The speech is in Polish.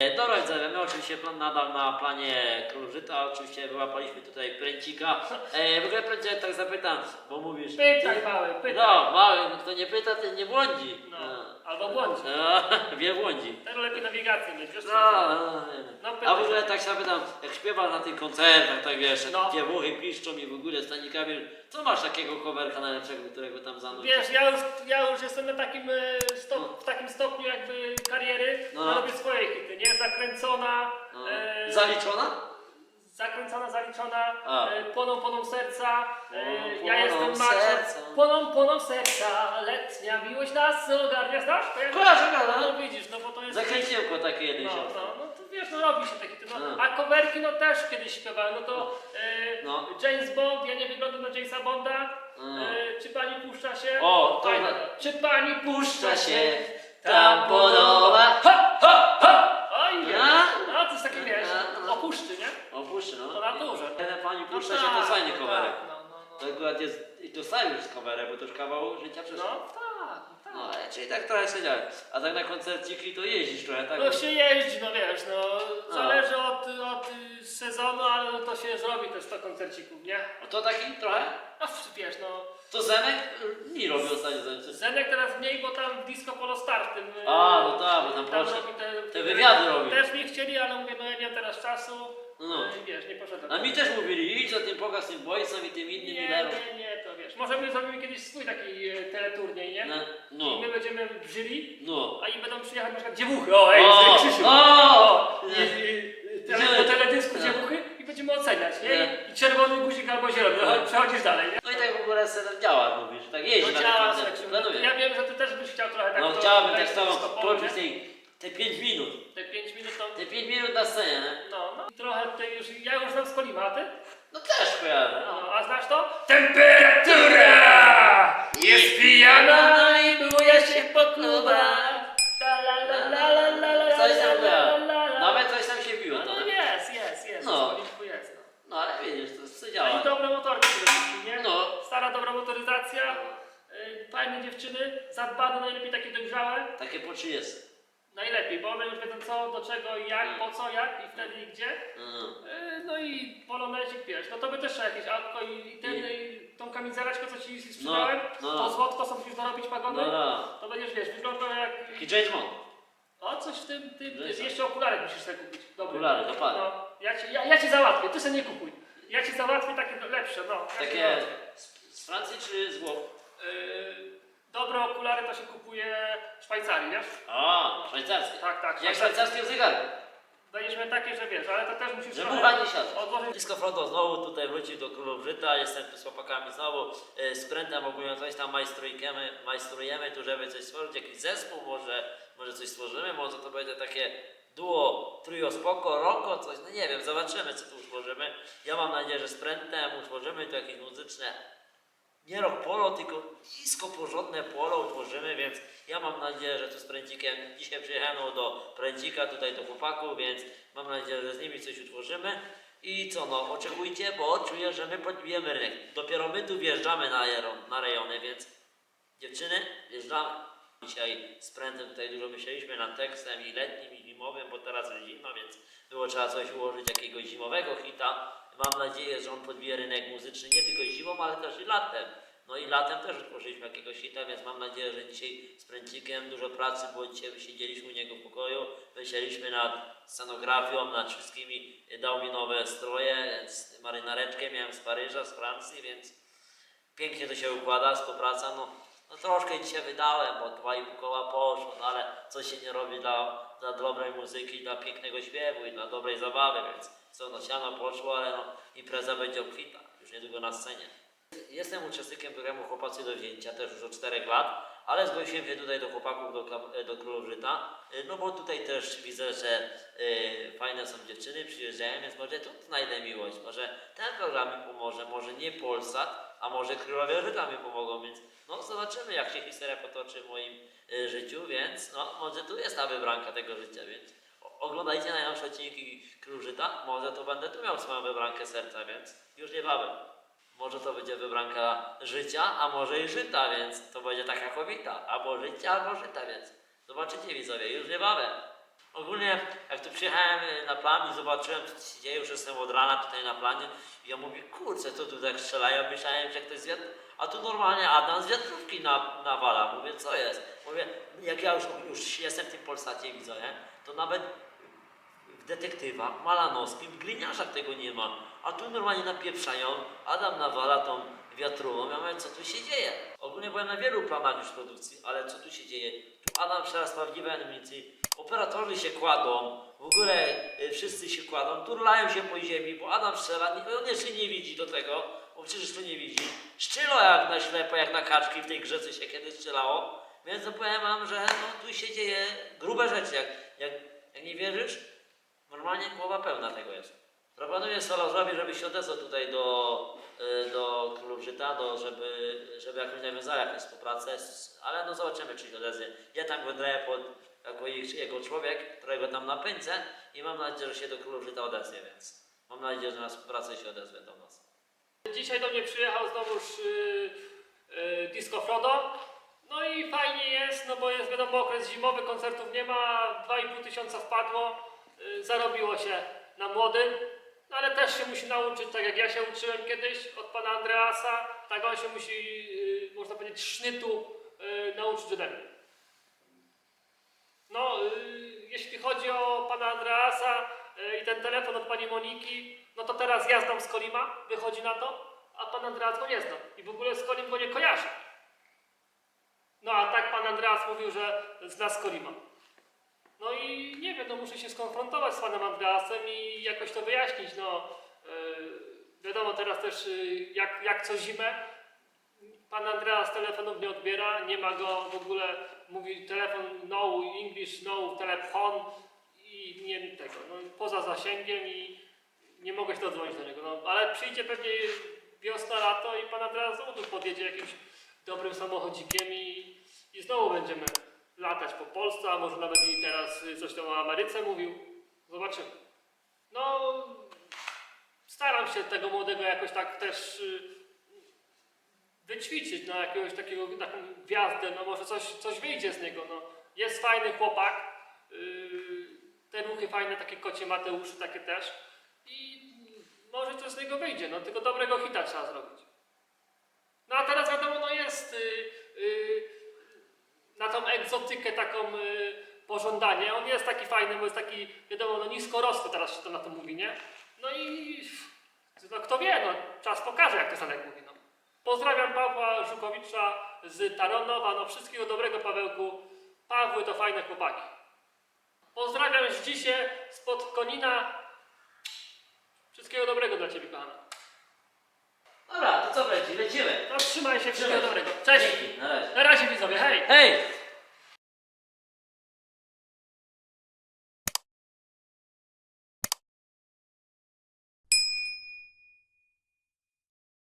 E, Dobra, widzowie, my oczywiście plan nadal na planie Królużyta, oczywiście wyłapaliśmy tutaj pręcika. E, w ogóle pręcie tak zapytam, bo mówisz... Pytaj, mały, pytaj. No, mały, no kto nie pyta, ten nie błądzi. No, No. albo błądzi. No, wie błądzi. Teraz lepiej nawigację mieć, wiesz co? No, no, no. No, A w ogóle tak się zapytam, jak śpiewa na tych koncertach, tak wiesz, No. dziewuchy piszczą i w ogóle stanikami, co masz takiego coverka najlepszego, którego tam zanurzysz? Wiesz, ja już, ja już jestem na takim e, stop, w takim stopniu jakby kariery, No. no. robię swoje? Zakręcona, No. e, Zaliczona? zakręcona, zaliczona, A. e, płoną, płoną serca, e, Płoną, ja jestem płoną serca. płoną, płoną serca, letnia miłość nas ogarnia, znasz? To Kojarzę, No kojarzę. widzisz, no bo to jest... Zakręciłem go takie kiedyś. No, no, no to wiesz, no robi się takie, no, No. a coverki no też kiedyś śpiewałem, no to e, No. James Bond, ja nie wyglądam na Jamesa Bonda, No. e, czy pani puszcza się? O, to Fajne. na- Czy pani puszcza się? tam podoba. Ha, ha, ha! Oj, nie. A? No, to jest takie, wiesz, A, no. opuszczy, nie? Opuszczę, no. To na turze. Ten pani No puszcza się, to tak, fajny no coverek. tak, No, no, To no. Akurat jest, i już z coverem, bo to już kawał życia przeszło. No tak, tak. No, ale czyli tak trochę siedziałem. A tak na koncerciki to jeździsz trochę, tak? No się jeździ, no wiesz, no zależy od, od y, sezonu, ale to się zrobi też 100 koncercików, nie? No to taki trochę? A wiesz, no To Zenek y, mi robi ostatnio zajęcie. Zenek teraz mniej, bo tam w Disco Polo Star tym... y, A, no tak, bo tam proszę. robi te, Te wywiady robi. Też mi chcieli, ale mówię, no ja nie mam teraz czasu. No. y, Wiesz, nie poszedłem. A mi też mówili, idź o tym pokaz tym boysem i tym innym Nie, liderom. nie, nie, to wiesz. Może my zrobimy kiedyś swój taki e, teleturniej, nie? No, I no, my będziemy jury, no. a i będą przyjechać na przykład dziewuchy. O, ej, O, Krzysiu! o! I, i, tele, do teledysku No. dziewuchy i będziemy oceniać, nie? Nie. I, I czerwony guzik albo zielony. Przechodzisz dalej, nie? No i tak w ogóle sen działa, mówisz, tak jeździ No na działa, słuchaj, planuję. Ja wiem, że ty też byś chciał trochę tak No to chciałabym wejść tak disco polo, poczuć nie? tej, te 5 minut. Te 5 minut to... Te 5 minut na scenie, nie? No, no. I trochę tutaj już... Ja już znam z. No też kojarzę. No. Dziewczyny, zadbane, najlepiej takie dojrzałe. Takie po 30. Najlepiej, bo one już wiedzą co, do czego i jak, Mm. po co, jak i wtedy i gdzie. No. Y, No i polonezik, wiesz, no to by też trzeba jakieś autko i, i ten, i tą kamizeleczkę, co ci sprzedałem, no. to złotko, co musisz dorobić pagody, No, no. to będziesz, wiesz, wyglądał jak... Taki James Bond. O, coś w tym, jeszcze okulary musisz sobie kupić. Dobry. Okulary, dokładnie. No, ja, ci, ja, ja ci załatwię, ty sobie nie kupuj. Ja ci załatwię takie lepsze, no. ja ci Takie załatwię. z, z Francji czy z Włoch? Yy, dobre okulary to się kupuje w Szwajcarii, wiesz? A, szwajcarskie. Tak, tak. Jak szwajcarskie. szwajcarskie zegarki. Dajemy takie, że wiesz, ale to też musisz Że trochę nie odłożyć Disco Frodo znowu tutaj wrócił do królów żyta, jestem tu z chłopakami znowu, e, z prętem ogólnie coś tam majstrujemy, majstrujemy tu, żeby coś stworzyć, jakiś zespół, może, może coś stworzymy, może to będzie takie duo, trio spoko, roko, coś, no nie wiem, zobaczymy co tu utworzymy. Ja mam nadzieję, że z prętem utworzymy tu jakieś muzyczne, nie rok polo, tylko disco porządne polo utworzymy, więc ja mam nadzieję, że tu z pręcikiem, dzisiaj przyjechałem do pręcika, tutaj do chłopaków, więc mam nadzieję, że z nimi coś utworzymy. I co no, oczekujcie, bo czuję, że my podbijemy rynek. Dopiero my tu wjeżdżamy na, na rejony, więc dziewczyny, wjeżdżamy. Dzisiaj z prętem tutaj dużo myśleliśmy nad tekstem i letnim i zimowym, bo teraz jest zima, więc było trzeba coś ułożyć jakiegoś zimowego hita. Mam nadzieję, że on podbije rynek muzyczny nie tylko zimą, ale też i latem. No i latem też utworzyliśmy jakiegoś hita, więc mam nadzieję, że dzisiaj z Pręcikiem dużo pracy, bo dzisiaj siedzieliśmy u niego w pokoju, myśleliśmy nad scenografią, nad wszystkimi, dał mi nowe stroje, marynareczkę miałem z Paryża, z Francji, więc pięknie to się układa, współpraca, no, no troszkę dzisiaj wydałem, bo dwa i pół koła poszło, no ale co się nie robi dla, dla dobrej muzyki, dla pięknego śpiewu i dla dobrej zabawy, więc co, no siano poszło, ale no impreza będzie obfita, już niedługo na scenie. Jestem uczestnikiem programu Chłopacy do Wzięcia, też już od 4 lat, ale zgłosiłem się tutaj do chłopaków, do, do Królów Żyta, y, no bo tutaj też widzę, że y, fajne są dziewczyny, przyjeżdżają, więc może tu znajdę miłość, może ten program mi pomoże, może nie Polsat, a może Królowie Żyta mi pomogą, więc no zobaczymy jak się historia potoczy w moim y, życiu, więc no może tu jest ta wybranka tego życia, więc oglądajcie najnowsze odcinki Król Żyta, może to będę tu miał swoją wybrankę serca, więc już niebawem. Może to będzie wybranka życia, a może i żyta, więc to będzie taka kobieta. Albo życia, albo żyta, więc zobaczycie widzowie, już niebawem. Ogólnie jak tu przyjechałem y, na plan i zobaczyłem co się dzieje, już jestem od rana tutaj na planie i ja mówię, kurczę, co tu tak strzelają, myślałem, że ktoś z wiatr... A tu normalnie Adam z wiatrówki na, nawala. Mówię, co jest? Mówię, jak ja już, już jestem w tym Polsacie, widzę, nie? to nawet w detektywach, malanowskim, w gliniarzach tego nie ma. A tu normalnie napieprzają, Adam nawala tą wiatrową, ja mówię, co tu się dzieje? Ogólnie byłem na wielu planach już produkcji, ale co tu się dzieje? Tu Adam strzela z prawdziwej operatorzy się kładą, w ogóle y, wszyscy się kładą, turlają się po ziemi, bo Adam strzela, on jeszcze nie widzi do tego, bo przecież tu nie widzi. Szczylo jak na ślepo, jak na kaczki w tej grze, co się kiedyś strzelało. Więc to powiem wam, że no, tu się dzieje grube rzeczy. Jak, jak, jak nie wierzysz, Normalnie głowa pełna tego jest. Proponuję Solorzowi, żeby się odezwał tutaj do, y, do Królów Żyta, do, żeby, żeby jakąś nawiązała jakąś współpracę, ale no zobaczymy, czy się odezwie. Ja tam wydaję pod jako jego człowiek, którego tam napędzę i mam nadzieję, że się do Królów Żyta odezwie, więc mam nadzieję, że na współpracę się odezwie do nas. Dzisiaj do mnie przyjechał znowuż yy, yy, Disco Frodo. No i fajnie jest, no bo jest wiadomo okres zimowy, koncertów nie ma, 2,5 tysiąca wpadło, yy, zarobiło się na młodym, no ale też się musi nauczyć, tak jak ja się uczyłem kiedyś od pana Andreasa, tak on się musi, yy, można powiedzieć, sznytu yy, nauczyć ode mnie. No, yy, jeśli chodzi o pana Andreasa yy, i ten telefon od pani Moniki, no to teraz ja znam z Kolima, wychodzi na to, a pan Andreas go nie zna. I w ogóle z Kolim go nie kojarzy. No a tak pan Andreas mówił, że zna z Kolima. No i nie wiem, no muszę się skonfrontować z panem Andreasem i jakoś to wyjaśnić. No, yy, wiadomo teraz też jak, jak co zimę, Pan Andreas telefonów nie odbiera, nie ma go w ogóle, mówi telefon no English, no telefon i nie tego, no, poza zasięgiem i nie mogę się dodzwonić do niego. No, ale przyjdzie pewnie wiosna, lato i pan Andreas znowu podjedzie jakimś dobrym samochodzikiem i, i znowu będziemy latać po Polsce, a może nawet i teraz coś tam o Ameryce mówił. Zobaczymy. No, staram się tego młodego jakoś tak też y, wyćwiczyć na jakiegoś takiego, taką gwiazdę, no może coś, coś wyjdzie z niego, no. Jest fajny chłopak, yy, te ruchy fajne, takie kocie Mateuszy, takie też i może coś z niego wyjdzie, no tylko dobrego hita trzeba zrobić. No a teraz wiadomo, no jest yy, yy, na tą egzotykę taką yy, pożądanie, on jest taki fajny, bo jest taki, wiadomo, no niskorosły teraz się to na to mówi, nie? No i no kto wie, no czas pokaże, jak to Sanek mówi, no. Pozdrawiam Pawła Żukowicza z Taronowa. No wszystkiego dobrego Pawełku. Pawły to fajne chłopaki. Pozdrawiam Zdzisie spod Konina. Wszystkiego dobrego dla Ciebie, kochana. Dobra, to co będzie? Lecimy. No trzymaj się, wszystkiego dobrego. Cześć. Na razie. Na razie widzowie, hej. Hej!